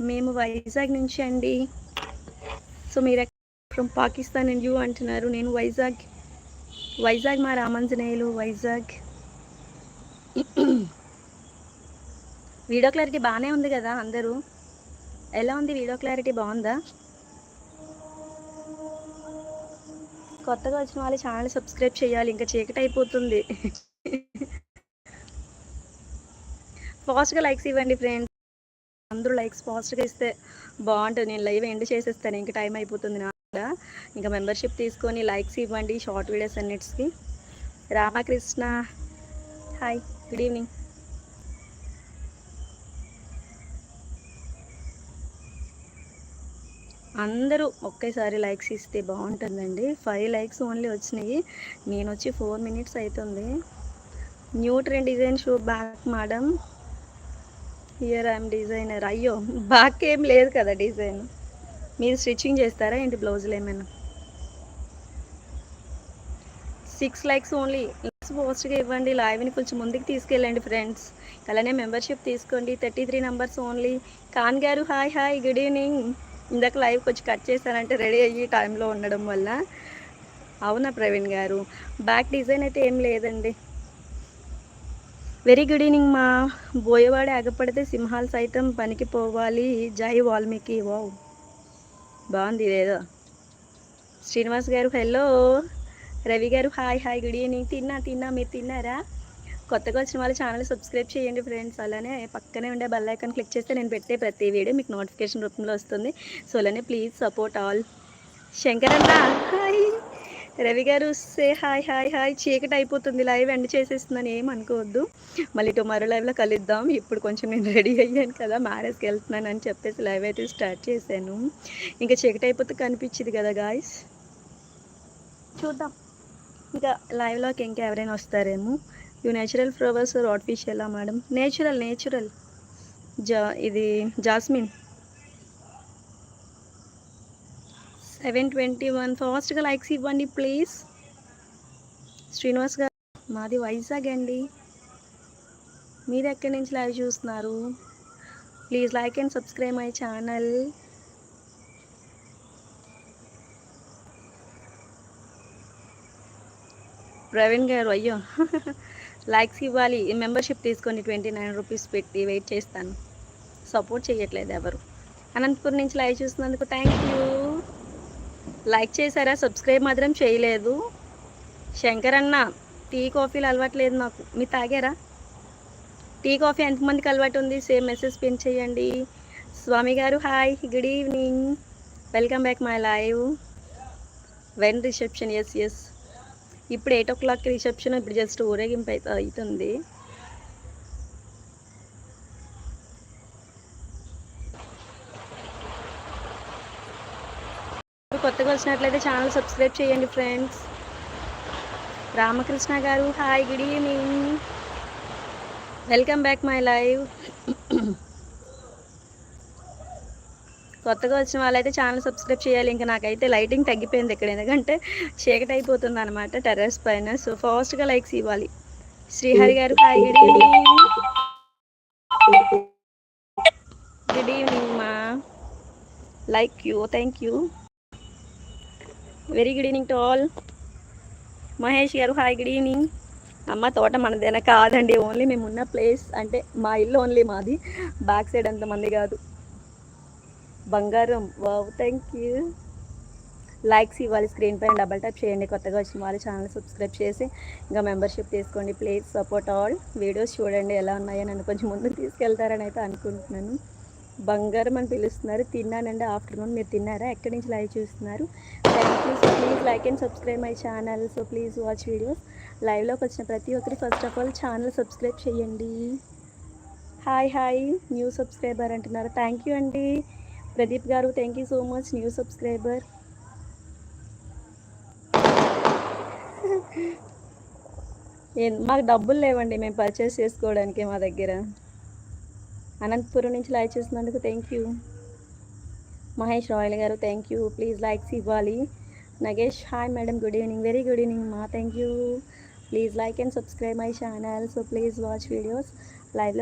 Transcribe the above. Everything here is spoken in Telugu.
మేము వైజాగ్ నుంచి అండి. సో మీరు ఫ్రమ్ పాకిస్తాన్ అండ్ యూ అంటున్నారు. నేను వైజాగ్ వైజాగ్ మా రామంజనేయులు వైజాగ్. వీడియో క్లారిటీ బాగానే ఉంది కదా అందరూ. ఎలా ఉంది వీడియో క్లారిటీ? బాగుందా? కొత్తగా వచ్చిన వాళ్ళు ఛానల్ సబ్స్క్రైబ్ చేయాలి. ఇంకా చీకటి అయిపోతుంది. ఫాస్ట్గా లైక్స్ ఇవ్వండి ఫ్రెండ్స్. అందరూ లైక్స్ పాజిటివ్గా ఇస్తే బాగుంటుంది. నేను లైవ్ ఎండ్ చేసేస్తాను. ఇంకా టైం అయిపోతుంది నా కూడా. ఇంకా మెంబర్షిప్ తీసుకొని లైక్స్ ఇవ్వండి షార్ట్ వీడియోస్ అన్నిటికి. రామకృష్ణ. హాయ్. Good evening. అందరూ ఒకేసారి లైక్స్ ఇస్తే బాగుంటుందండి. ఫైవ్ లైక్స్ ఓన్లీ వచ్చినాయి. నేను వచ్చి ఫోర్ మినిట్స్ అవుతుంది. New trend design shoe back madam. Here I'm designer అయ్యో బ్యాక్ ఏం లేదు కదా డిజైన్. మీరు స్టిచ్చింగ్ చేస్తారా ఏంటి బ్లౌజులు ఏమైనా? సిక్స్ లైక్స్ ఓన్లీ లైక్స్ పోస్ట్గా ఇవ్వండి లైవ్ని కొంచెం ముందుకు తీసుకెళ్ళండి ఫ్రెండ్స్ అలానే మెంబర్షిప్ తీసుకోండి. Thirty three numbers only Khan గారు హాయ్ హాయ్ గుడ్ ఈవినింగ్ ఇందాక లైవ్ కొంచెం కట్ చేశానంటే రెడీ అయ్యి టైంలో ఉండడం వల్ల. అవునా ప్రవీణ్ గారు? బ్యాక్ డిజైన్ అయితే ఏం లేదండి. వెరీ గుడ్ ఈవినింగ్ మా బోయవాడ ఆగపడితే సింహాలు సైతం పనికి పోవాలి. జై వాల్మీకి. వావ్. బాగుంది ఇదేదో. శ్రీనివాస్ గారు హలో. రవి గారు హాయ్ హాయ్ గుడ్ ఈవినింగ్. తిన్నా తిన్నా మీరు తిన్నారా? కొత్తగా వచ్చిన వాళ్ళ ఛానల్ సబ్స్క్రైబ్ చేయండి ఫ్రెండ్స్. అలానే పక్కనే ఉండే బెల్ ఐకాన్ క్లిక్ చేస్తే నేను పెట్టే ప్రతి వీడియో మీకు నోటిఫికేషన్ రూపంలో వస్తుంది. సో అలానే ప్లీజ్ సపోర్ట్ ఆల్. శంకర్ అన్న హాయ్. రవి గారు సే హాయ్ హాయ్ హాయ్ చీకటి అయిపోతుంది లైవ్ ఎండ్ చేసేస్తుందని ఏం అనుకోవద్దు. మళ్ళీ టుమారో లైవ్లో కలుద్దాం. ఇప్పుడు కొంచెం నేను రెడీ అయ్యాను కదా మ్యారేజ్కి వెళ్తున్నాను అని చెప్పేసి లైవ్ అయితే స్టార్ట్ చేశాను. ఇంకా చీకటి అయిపోతే కనిపించింది కదా గాయస్ చూద్దాం. ఇంకా లైవ్లోకి ఇంకా ఎవరైనా వస్తారేమో. యూ నేచురల్ ఫ్లవర్స్ ఆర్టిఫిషియలా మేడం నేచురల్ నేచురల్ జా ఇది జాస్మిన్. Seven twenty one. ఫాస్ట్గా లైక్స్ ఇవ్వండి ప్లీజ్. శ్రీనివాస్ గారు మాది వైజాగ్ అండి. మీరు ఎక్కడి నుంచి లైవ్ చూస్తున్నారు? Please like and subscribe my channel. Praveen గారు అయ్యో. లైక్స్ ఇవ్వాలి. మెంబర్షిప్ తీసుకొని ట్వంటీ నైన్ రూపీస్ పెట్టి వెయిట్ చేస్తాను. సపోర్ట్ చేయట్లేదు ఎవరు. అనంతపురం నుంచి లైవ్ చూసినందుకు థ్యాంక్ యూ. లైక్ చేశారా? సబ్స్క్రైబ్ మాత్రం చేయలేదు. శంకర్ అన్న టీ కాఫీలు అలవాట్లేదు నాకు మీరు తాగారా? టీ కాఫీ ఎంతమందికి అలవాటు ఉంది? సేమ్ మెసేజ్ పిన్ చేయండి. స్వామి గారు hi. Good evening. Welcome back my live. When reception? Yes yes. ఇప్పుడు ఎయిట్ ఓ క్లాక్ రిసెప్షన్ ఇప్పుడు జస్ట్ ఊరేగింపు అవుతుంది కొత్తగా వచ్చినట్లయితే ఛానల్ సబ్స్క్రైబ్ చేయండి ఫ్రెండ్స్. రామకృష్ణ గారు hi good evening welcome back my live కొత్తగా వచ్చిన వాళ్ళైతే ఛానల్ సబ్స్క్రైబ్ చేయాలి. ఇంకా నాకైతే లైటింగ్ తగ్గిపోయింది ఇక్కడ. ఎందుకంటే చీకటి అయిపోతుంది అనమాట టెర్రస్ పైన. సో ఫాస్ట్గా లైక్స్ ఇవ్వాలి. శ్రీహరి గారు hi good evening good evening మా like you thank you very good evening to all Mahesh గారు హాయ్ గుడ్ ఈవినింగ్ అమ్మ తోట మనదేనా కాదండి. ఓన్లీ మేము ఉన్న ప్లేస్ అంటే మా ఇల్లు ఓన్లీ మాది. బ్యాక్ సైడ్ అంతమంది కాదు. బంగారం వావ్ థ్యాంక్ యూ లైక్స్ ఇవ్వాలి స్క్రీన్ పైన డబల్ టైప్ చేయండి. కొత్తగా వచ్చిన వాళ్ళు ఛానల్ సబ్స్క్రైబ్ చేసి ఇంకా మెంబర్షిప్ తీసుకోండి. ప్లీజ్ సపోర్ట్ ఆల్ వీడియోస్ చూడండి ఎలా ఉన్నాయో నన్ను కొంచెం ముందుకు తీసుకెళ్తారని అయితే అనుకుంటున్నాను. బంగారం అని పిలుస్తున్నారు. తిన్నానండి. ఆఫ్టర్నూన్ మీరు తిన్నారా? ఎక్కడి నుంచి లైవ్ చూస్తున్నారు? Thank you so please like and subscribe my channel so please watch videos లైవ్లోకి వచ్చిన ప్రతి ఒక్కరి first of all channel subscribe చేయండి. హాయ్ హాయ్ న్యూ సబ్స్క్రైబర్ అంటున్నారు. థ్యాంక్ యూ అండి. ప్రదీప్ గారు thank you so much new subscriber మాకు డబ్బులు లేవండి. మేము పర్చేస్ చేసుకోవడానికి మా దగ్గర. అనంతపురం నుంచి లైక్ చేసినందుకు థ్యాంక్ యూ మహేష్ రాయల్ గారు థ్యాంక్ యూ ప్లీజ్ లైక్స్ ఇవ్వాలి. Nagesh hi madam good evening very good evening మా thank you please like and subscribe my channel so please watch videos లైవ్లో